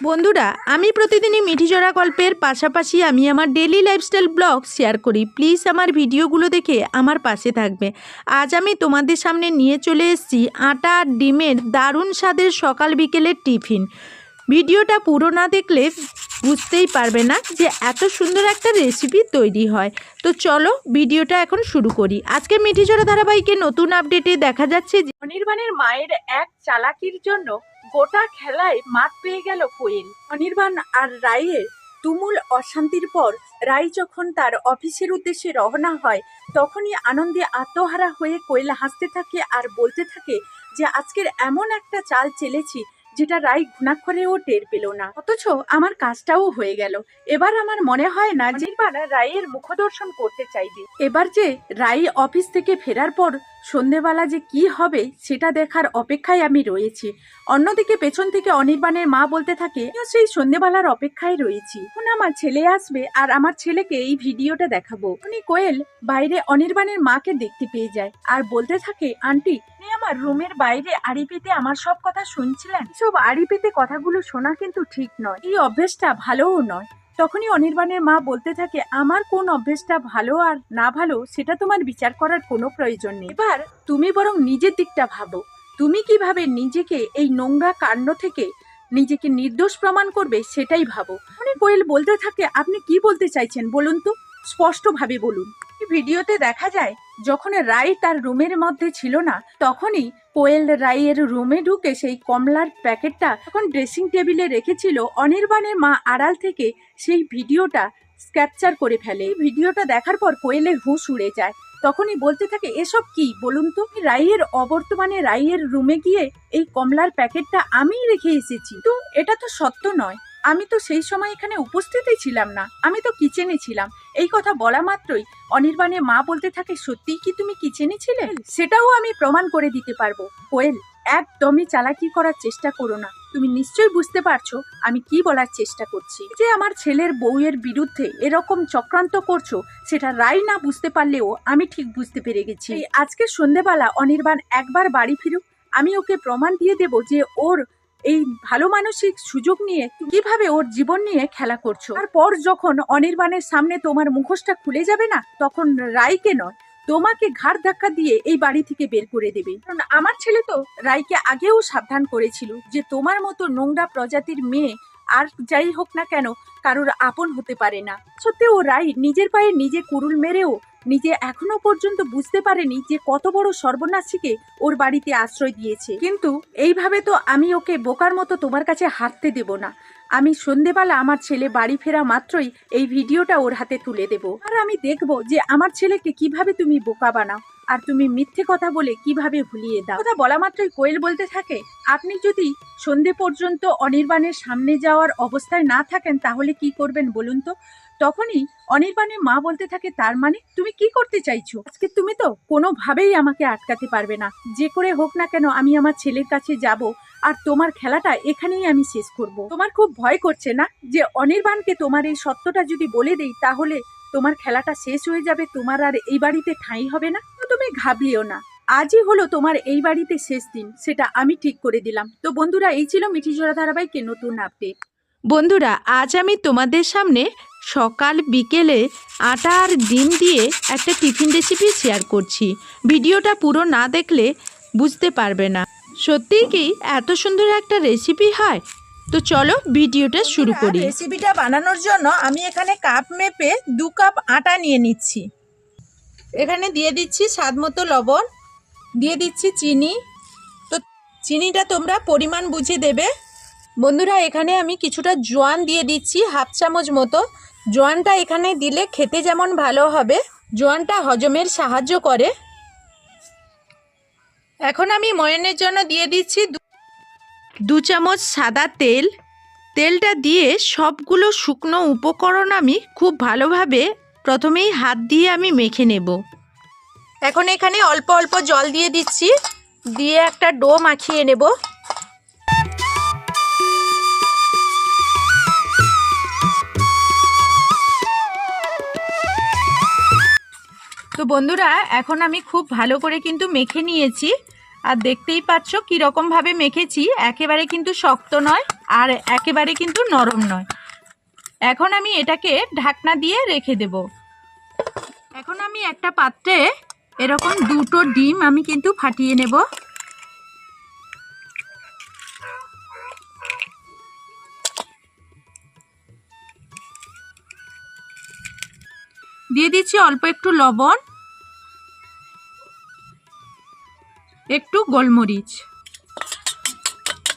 বন্ধুরা, আমি প্রতিদিনই মিঠিজোড়া গল্পের পাশাপাশি আমি আমার ডেলি লাইফস্টাইল ব্লগ শেয়ার করি। প্লিজ আমার ভিডিওগুলো দেখে আমার পাশে থাকবে। আজ আমি তোমাদের সামনে নিয়ে চলে এসেছি আটা আর ডিমের দারুণ স্বাদের সকাল বিকেলের টিফিন। ভিডিওটা পুরো না দেখলে বুঝতেই পারবে না যে এত সুন্দর একটা রেসিপি তৈরি হয়। তো চলো ভিডিওটা এখন শুরু করি। আজকে মিঠিজোড়া ধারাবাহিকে নতুন আপডেটে দেখা যাচ্ছে অনির্বাণের মায়ের এক চালাকির জন্য গোটা খেলায় মাত পেয়ে গেল কোয়েল অনির্বাণ আর রায়ের তুমুল অশান্তির পর রাই যখন তার অফিসের উদ্দেশ্যে রওনা হয় তখনই আনন্দে আত্মহারা হয়ে কোয়েল হাসতে থাকে আর বলতে থাকে যে আজকের এমন একটা চাল চেলেছি যেটা রাই ঘুণাক্ষরেও টের পেল না। অথচ আমার কাজটাও হয়ে গেল। এবার আমার মনে হয় না যে রায়ের মুখদর্শন করতে চাইবে। এবার যে রাই অফিস থেকে ফেরার পর সন্ধেবেলা যে কি হবে, সেটা দেখার অপেক্ষায় আমি রয়েছি। অন্যদিকে পেছন থেকে অনির্বাণের মা বলতে থাকে সেই সন্ধেবেলার অপেক্ষায় রয়েছি। এখন আমার ছেলে আসবে আর আমার ছেলেকে এই ভিডিওটা দেখাবো। উনি কোয়েল বাইরে অনির্বাণের মাকে দেখতে পেয়ে যায় আর বলতে থাকে, আন্টি আমার রুমের বাইরে আড়ি পেতে আমার সব কথা শুনছিলেন? সব আড়ি পেতে কথাগুলো শোনা কিন্তু ঠিক নয়। এই অভ্যেসটা ভালোও নয়। তখনই অনির্বাণের মা বলতে থাকে, আমার কোন অভ্যেসটা ভালো আর না ভালো, সেটা তোমার বিচার করার কোনো প্রয়োজন নেই। এবার তুমি বরং নিজের দিকটা ভাবো। তুমি কীভাবে নিজেকে এই নোংরা কাণ্ড থেকে নিজেকে নির্দোষ প্রমাণ করবে সেটাই ভাবো। মানে কোয়েল বলতে থাকে, আপনি কি বলতে চাইছেন বলুন তো? স্পষ্টভাবে বলুন। ভিডিওতে দেখা যায়, যখন রাই তার রুমের মধ্যে ছিল না, তখনই কোয়েল রাইয়ের রুমে ঢুকে সেই কমলার প্যাকেটটা যখন ড্রেসিং টেবিলে রেখেছিল অনির্বাণের মা আড়াল থেকে সেই ভিডিওটা ক্যাপচার করে ফেলে। ভিডিওটা দেখার পর কোয়েলের হুঁশ উড়ে যায়। তখনই বলতে থাকে, এসব কি? বলুন তো রাইয়ের অবর্তমানে রাইয়ের রুমে গিয়ে এই কমলার প্যাকেটটা আমিই রেখে এসেছি। তো এটা তো সত্য নয়। আমি তো সেই সময় এখানে উপস্থিতই ছিলাম না। আমি তো কিচেনে ছিলাম। এই কথা বলা মাত্রই অনির্বাণের মা বলতে থাকে সত্যিই কি তুমি কিচেনে ছিলে? সেটাও আমি প্রমাণ করে দিতে পারব। কোয়েল একদমই চালাকি করার চেষ্টা করো না। তুমি নিশ্চয়ই বুঝতে পারছ আমি কি বলার চেষ্টা করছি। যে আমার ছেলের বউয়ের বিরুদ্ধে এরকম চক্রান্ত করছ সেটা রাই না বুঝতে পারলেও আমি ঠিক বুঝতে পেরে গেছি। আজকে সন্ধেবেলা অনির্বাণ একবার বাড়ি ফিরুক আমি ওকে প্রমাণ দিয়ে দেব যে ওর এই ভালো মানসিক সুযোগ নিয়ে কীভাবে ওর জীবন নিয়ে খেলা করছ? তারপর যখন অনির্বাণের সামনে তোমার মুখোশটা খুলে যাবে না, তখন রাইকে নয়, তোমাকে ঘাড় ধাক্কা দিয়ে এই বাড়ি থেকে বের করে দেবে। কারণ আমার ছেলে তো রাইকে আগেও সাবধান করেছিল যে তোমার মতো নোংরা প্রজাতির মেয়ে আর যাই হোক না কেন, কারোর আপন হতে পারে না। সত্যি ও রাই নিজের পায়ে নিজে কুরুল মেরেও নিজে এখনও পর্যন্ত বুঝতে পারেনি যে কত বড় সর্বনাশীকে ওর বাড়িতে আশ্রয় দিয়েছে। কিন্তু এইভাবে তো আমি ওকে বোকার মতো তোমার কাছে হাঁটতে দেব না। আমি সন্ধেবেলা আমার ছেলে বাড়ি ফেরা মাত্রই এই ভিডিওটা ওর হাতে তুলে দেব। আর আমি দেখব যে আমার ছেলেকে কীভাবে তুমি বোকা বানাও। আর তুমি মিথ্যে কথা বলে কীভাবে ভুলিয়ে দাও? কথা বলা মাত্রই কোয়েল বলতে থাকে, আপনি যদি সন্ধে পর্যন্ত অনির্বাণের সামনে যাওয়ার অবস্থায় না থাকেন, তাহলে কি করবেন বলুন তো? তখনই অনির্বাণের মা বলতে থাকে, তার মানে তুমি কি করতে চাইছো? আজকে তুমি তো কোনোভাবেই আমাকে আটকাতে পারবে না। যে করে হোক না কেন, আমি আমার ছেলের কাছে যাব আর তোমার খেলাটা এখানেই আমি শেষ করব। তোমার খুব ভয় করছে না যে অনির্বাণকে তোমার এই সত্যটা যদি বলে দেই, তাহলে তোমার খেলাটা শেষ হয়ে যাবে, তোমার আর এই বাড়িতে ঠাঁই হবে না তুমি ঘাবলিও না। আজই হলো তোমার এই বাড়িতে শেষ দিন, সেটা আমি ঠিক করে দিলাম। তো বন্ধুরা, এই ছিল মিঠি জোড়া ধারাবাহিকে নতুন আপডেট বন্ধুরা, আজ আমি তোমাদের সামনে সকাল বিকেলে আটা আর ডিম দিয়ে একটা টিফিন রেসিপি শেয়ার করছি। ভিডিওটা পুরো না দেখলে বুঝতে পারবে না। সত্যিই কি এত সুন্দর একটা রেসিপি হয়? তো চলো ভিডিওটা শুরু করি। রেসিপিটা বানানোর জন্য আমি এখানে কাপ মেপে দু কাপ আটা নিয়ে নিচ্ছি। এখানে দিয়ে দিচ্ছি স্বাদ মতো লবণ, দিয়ে দিচ্ছি চিনি। তো চিনিটা তোমরা পরিমাণ বুঝে দেবে। বন্ধুরা, এখানে আমি কিছুটা জোয়ান দিয়ে দিচ্ছি, হাফ চামচ মতো। জোয়ানটা এখানে দিলে খেতে যেমন ভালো হবে, জোয়ানটা হজমের সাহায্য করে। এখন আমি ময়নের জন্য দিয়ে দিচ্ছি দু- চামচ সাদা তেল, তেলটা দিয়ে সবগুলো শুকনো উপকরণ আমি খুব ভালোভাবে প্রথমেই হাত দিয়ে আমি মেখে নেব। এখন এখানে অল্প অল্প জল দিয়ে দিচ্ছি, দিয়ে একটা ডো মাখিয়ে নেব। তো বন্ধুরা, এখন আমি খুব ভালো করে কিন্তু মেখে নিয়েছি। আর দেখতেই পাচ্ছ কীরকমভাবে মেখেছি, একেবারে কিন্তু শক্ত নয় আর একেবারে কিন্তু নরম নয়। এখন আমি এটাকে ঢাকনা দিয়ে রেখে দেব। এখন আমি একটা পাত্রে এরকম দুটো ডিম আমি কিন্তু ফাটিয়ে নেব। দিয়ে দিচ্ছি অল্প একটু লবণ। গোলমরিচ।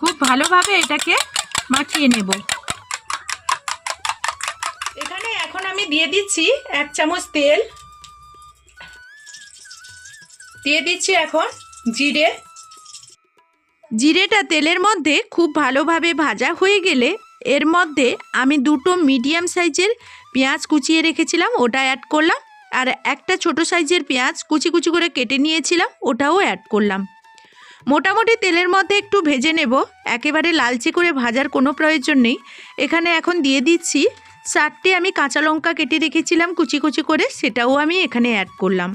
খুব ভালোভাবে এটাকে মাখিয়ে নেব। এখানে এখন আমি দিয়ে দিচ্ছি এক চামচ তেল। দিয়ে দিচ্ছি এখন জিরে। জিরেটা তেলের মধ্যে খুব ভালোভাবে ভাজা হয়ে গেলে এর মধ্যে আমি দুটো মিডিয়াম সাইজের পেঁয়াজ কুচিয়ে রেখেছিলাম ওটা অ্যাড করলাম। আর একটা ছোট সাইজের পেঁয়াজ কুচি কুচি করে কেটে নিয়েছিলাম ওটাও অ্যাড করলাম। মোটামুটি তেলের মধ্যে একটু ভেজে নেব। একেবারে লালচে করে ভাজার কোনো প্রয়োজন নেই। এখানে এখন দিয়ে দিচ্ছি চারটে আমি কাঁচা লঙ্কা কেটে রেখেছিলাম, কুচি কুচি করে সেটাও আমি এখানে অ্যাড করলাম।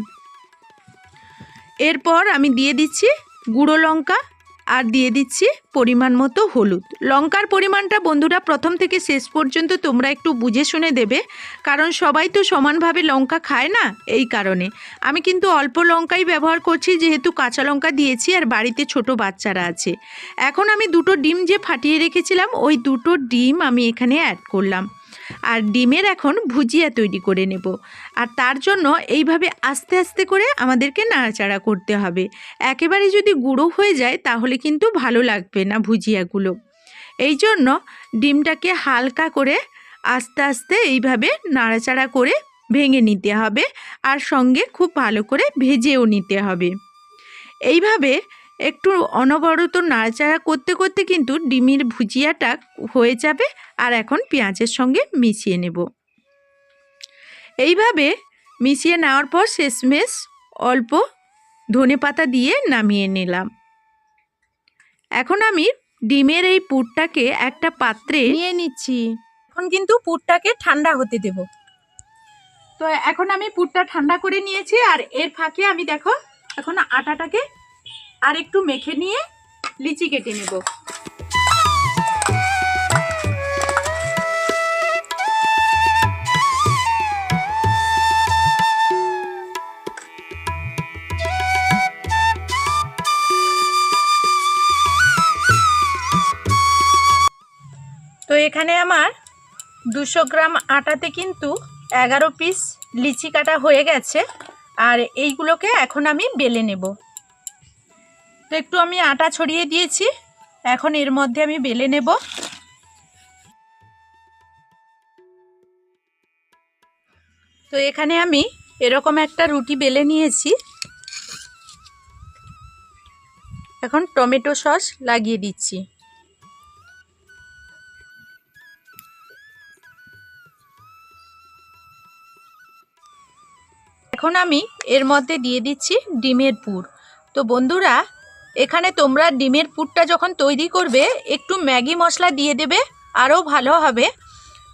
এরপর আমি দিয়ে দিচ্ছি গুঁড়ো লঙ্কা আর দিয়ে দিচ্ছি পরিমাণ মতো হলুদ। লঙ্কার পরিমাণটা বন্ধুরা প্রথম থেকে শেষ পর্যন্ত তোমরা একটু বুঝে শুনে দেবে, কারণ সবাই তো সমানভাবে লঙ্কা খায় না এই কারণে। আমি কিন্তু অল্প লঙ্কাই ব্যবহার করছি, যেহেতু কাঁচা লঙ্কা দিয়েছি আর বাড়িতে ছোট বাচ্চারা আছে। এখন আমি দুটো ডিম যে ফাটিয়ে রেখেছিলাম, ওই দুটো ডিম আমি এখানে অ্যাড করলাম। আর ডিমের এখন ভুজিয়া তৈরি করে নেব। আর তার জন্য এইভাবে আস্তে আস্তে করে আমাদেরকে নাড়াচাড়া করতে হবে। একেবারে যদি গুঁড়ো হয়ে যায়, তাহলে কিন্তু ভালো লাগবে না ভুজিয়াগুলো। এই জন্য ডিমটাকে হালকা করে আস্তে আস্তে এইভাবে নাড়াচাড়া করে ভেঙে নিতে হবে। আর সঙ্গে খুব ভালো করে ভেজেও নিতে হবে। এইভাবে একটু অনবরত নাড়াচাড়া করতে করতে কিন্তু ডিমের ভুজিয়াটা হয়ে যাবে আর এখন পেঁয়াজের সঙ্গে মিশিয়ে নেব। এইভাবে মিশিয়ে নেওয়ার পর শেষমেশ অল্প ধনে পাতা দিয়ে নামিয়ে নিলাম। এখন আমি ডিমের এই পুরটাকে একটা পাত্রে নিয়ে নিচ্ছি। এখন কিন্তু পুরটাকে ঠান্ডা হতে দেব। তো এখন আমি পুরটা ঠান্ডা করে নিয়েছি আর এর ফাঁকে আমি দেখো এখন আটাটাকে আর একটু মেখে নিয়ে লিচি কেটে নেব। তো এখানে আমার দুশো গ্রাম আটাতে কিন্তু এগারো পিস লিচি কাটা হয়ে গেছে, আর এইগুলোকে এখন আমি বেলে নেব। তো একটু আমি আটা ছড়িয়ে দিয়েছি। এখন এর মধ্যে আমি বেলে নেব। তো এখানে আমি এরকম একটা রুটি বেলে নিয়েছি। এখন টমেটো সস লাগিয়ে দিচ্ছি। এখন আমি এর মধ্যে দিয়ে দিচ্ছি ডিমের পুর। তো বন্ধুরা এখানে তোমরা ডিমের পুরটা যখন তৈরি করবে, একটু ম্যাগি মশলা দিয়ে দেবে, আরও ভালো হবে।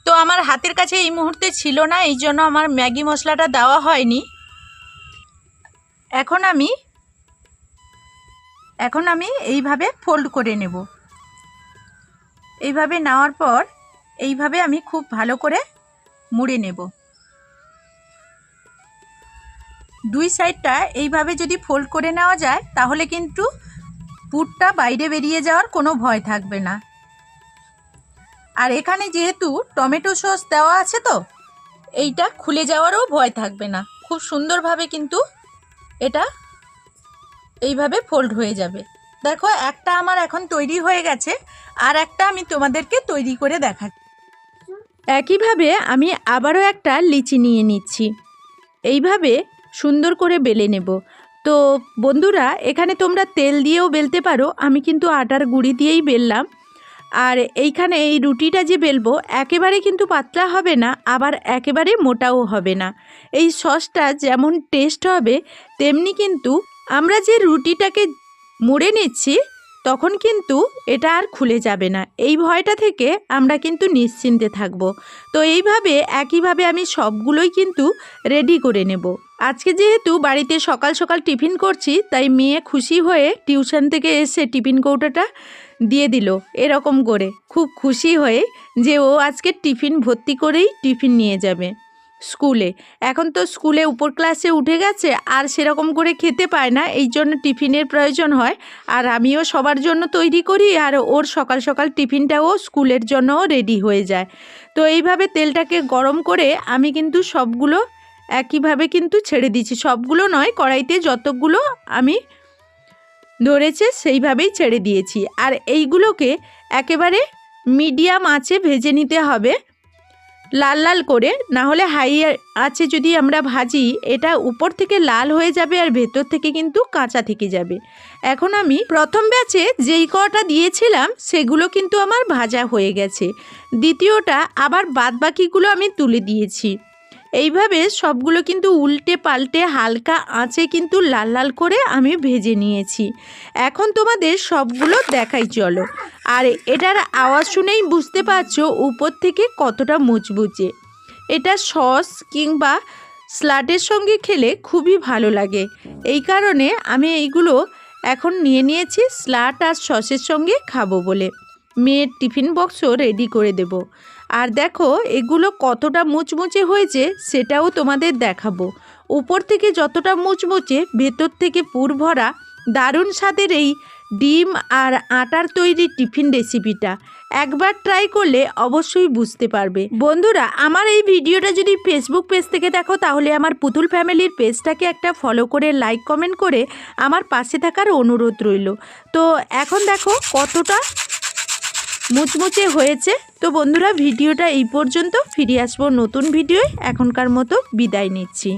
তো আমার হাতের কাছে এই মুহূর্তে ছিল না, এই জন্য আমার ম্যাগি মশলাটা দেওয়া হয়নি। এখন আমি এখন আমি এইভাবে ফোল্ড করে নেব। এইভাবে নেওয়ার পর, এইভাবে আমি খুব ভালো করে মুড়ে নেব। দুই সাইডটা এইভাবে যদি ফোল্ড করে নেওয়া যায়, তাহলে কিন্তু পুরটা বাইরে বেরিয়ে যাওয়ার কোনো ভয় থাকবে না। আর এখানে যেহেতু টমেটো সস দেওয়া আছে তো, এইটা খুলে যাওয়ারও ভয় থাকবে না। খুব সুন্দরভাবে কিন্তু এটা এইভাবে ফোল্ড হয়ে যাবে। দেখো, একটা আমার এখন তৈরি হয়ে গেছে, আর একটা আমি তোমাদেরকে তৈরি করে দেখাচ্ছি একইভাবে আমি আবারও একটা লিচি নিয়ে নিচ্ছি। এইভাবে সুন্দর করে বেলে নেব। তো বন্ধুরা, এখানে তোমরা তেল দিয়েও বেলতে পারো। আমি কিন্তু আটার গুঁড়ি দিয়েই বেললাম। আর এইখানে এই রুটিটা যে বেলবো, একেবারে কিন্তু পাতলা হবে না, আবার একেবারে মোটাও হবে না। এই সসটা যেমন টেস্ট হবে, তেমনি কিন্তু আমরা যে রুটিটাকে মুড়ে নিচ্ছি তখন কিন্তু এটা আর খুলে যাবে না। এই ভয়টা থেকে আমরা কিন্তু নিশ্চিন্তে থাকব। তো এইভাবে, একইভাবে আমি সবগুলোই কিন্তু রেডি করে নেব। আজকে যেহেতু বাড়িতে সকাল সকাল টিফিন করছি, তাই মেয়ে খুশি হয়ে টিউশন থেকে এসে টিফিন কৌটোটা দিয়ে দিল এরকম করে। খুব খুশি হয়ে যে ও আজকে টিফিন ভর্তি করেই টিফিন নিয়ে যাবে। স্কুলে। এখন তো স্কুলে উপর ক্লাসে উঠে গেছে, আর সেরকম করে খেতে পায় না, এই জন্য টিফিনের প্রয়োজন হয়। আর আমিও সবার জন্য তৈরি করি, আর ওর সকাল সকাল টিফিনটাও স্কুলের জন্যও রেডি হয়ে যায়। তো এইভাবে তেলটাকে গরম করে আমি কিন্তু সবগুলো একইভাবে কিন্তু ছেড়ে দিচ্ছি। সবগুলো নয়, কড়াইতে যতগুলো আমি ধরেছে সেইভাবেই ছেড়ে দিয়েছি। আর এইগুলোকে একেবারে মিডিয়াম আঁচে ভেজে নিতে হবে। লাল লাল করে, না হলে হাই আছে যদি আমরা ভাজি, এটা উপর থেকে লাল হয়ে যাবে আর ভেতর থেকে কিন্তু কাঁচা থেকে যাবে। এখন আমি প্রথম ব্যাচে যেই কটা দিয়েছিলাম, সেগুলো কিন্তু আমার ভাজা হয়ে গেছে। দ্বিতীয়টা আবার বাদবাকিগুলো আমি তুলে দিয়েছি। এইভাবে সবগুলো কিন্তু উল্টে পাল্টে হালকা আঁচে কিন্তু লাল লাল করে আমি ভেজে নিয়েছি। এখন তোমাদের সবগুলো দেখাই চলো। আর এটার আওয়াজ শুনেই বুঝতে পারছ উপর থেকে কতটা মুচমুচে এটা সস কিংবা স্লাটের সঙ্গে খেলে খুবই ভালো লাগে। এই কারণে আমি এইগুলো এখন নিয়ে নিয়েছি স্লাট আর সসের সঙ্গে খাব বলে। মেয়ের টিফিন বক্সও রেডি করে দেব। আর দেখো, এগুলো কতটা মুচমুচে হয়েছে সেটাও তোমাদের দেখাবো। উপর থেকে যতটা মুচমুচে, ভেতর থেকে পুর ভরা, দারুণ স্বাদের এই ডিম আর আটার তৈরি টিফিন রেসিপিটা। একবার ট্রাই করলে অবশ্যই বুঝতে পারবে। বন্ধুরা, আমার এই ভিডিওটা যদি ফেসবুক পেজ থেকে দেখো, তাহলে আমার পুতুল ফ্যামিলির পেজটাকে একটা ফলো করে লাইক কমেন্ট করে আমার পাশে থাকার অনুরোধ রইল। তো এখন দেখো কতটা মুচমুচে হয়েছে। তো বন্ধুরা, ভিডিওটা এই পর্যন্ত। ফিরে আসব নতুন ভিডিওয়। এখনকার মতো বিদায় নিচ্ছি।